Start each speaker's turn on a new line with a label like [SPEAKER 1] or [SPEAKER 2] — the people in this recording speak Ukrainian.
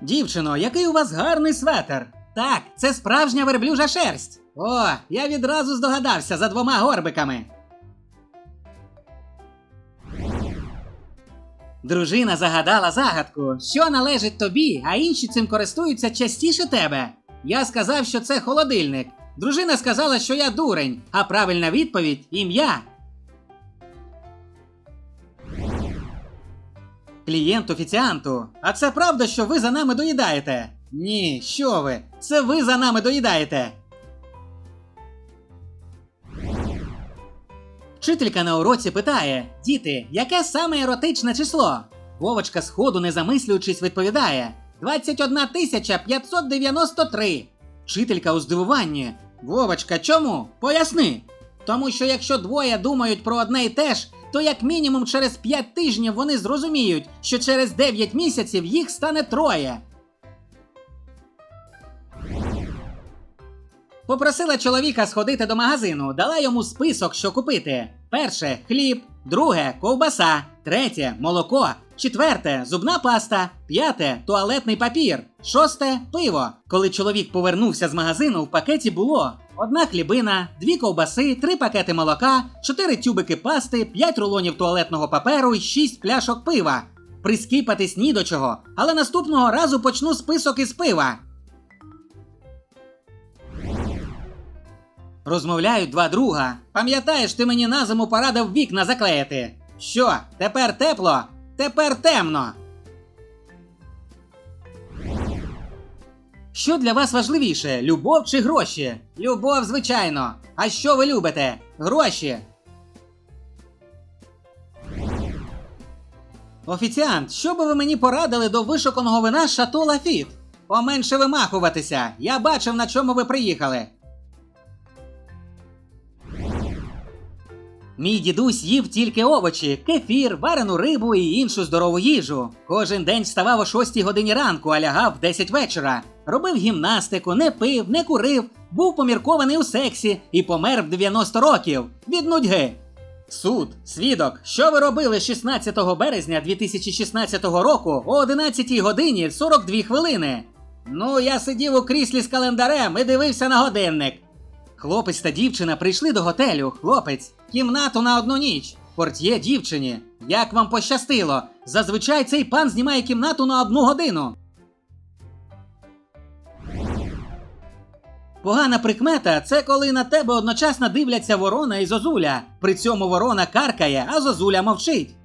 [SPEAKER 1] Дівчино, який у вас гарний светер. Так, це справжня верблюжа шерсть. О, я відразу здогадався за двома горбиками. Дружина загадала загадку, що належить тобі, а інші цим користуються частіше тебе. Я сказав, що це холодильник. Дружина сказала, що я дурень, а правильна відповідь ім'я. Клієнт офіціанту. А це правда, що ви за нами доїдаєте? Ні, що ви? Це ви за нами доїдаєте. Вчителька на уроці питає: Діти, яке саме еротичне число? Вовочка сходу, не замислюючись, відповідає: 21 тисяча 593. Вчителька у здивуванні. Вовочка, чому? Поясни. Тому що якщо двоє думають про одне і те ж, то як мінімум через 5 тижнів вони зрозуміють, що через 9 місяців їх стане троє. Попросила чоловіка сходити до магазину, дала йому список, що купити. Перше хліб, друге ковбаса, третє молоко, четверте зубна паста, п'яте туалетний папір, шосте пиво. Коли чоловік повернувся з магазину, в пакеті було одна хлібина, дві ковбаси, три пакети молока, чотири тюбики пасти, п'ять рулонів туалетного паперу і шість пляшок пива. Прискіпатись ні до чого, але наступного разу почну список із пива. Розмовляють два друга. Пам'ятаєш, ти мені на зиму порадив вікна заклеїти. Що, тепер тепло? Тепер темно. Що для вас важливіше, любов чи гроші? Любов, звичайно. А що ви любите? Гроші. Офіціант, що би ви мені порадили до вишуканого вина Шато Лафіт? Поменше вимахуватися. Я бачив, на чому ви приїхали. Мій дідусь їв тільки овочі, кефір, варену рибу і іншу здорову їжу. Кожен день вставав о 6 годині ранку, а лягав в 10 вечора. Робив гімнастику, не пив, не курив, був поміркований у сексі і помер в 90 років від нудьги. Суд, свідок, що ви робили 16 березня 2016 року о 11 годині 42 хвилини? Ну, я сидів у кріслі з календарем і дивився на годинник. Хлопець та дівчина прийшли до готелю. Хлопець, кімнату на одну ніч. Портьє дівчині. Як вам пощастило? Зазвичай цей пан знімає кімнату на одну годину. Погана прикмета це коли на тебе одночасно дивляться ворона і зозуля. При цьому ворона каркає, а зозуля мовчить.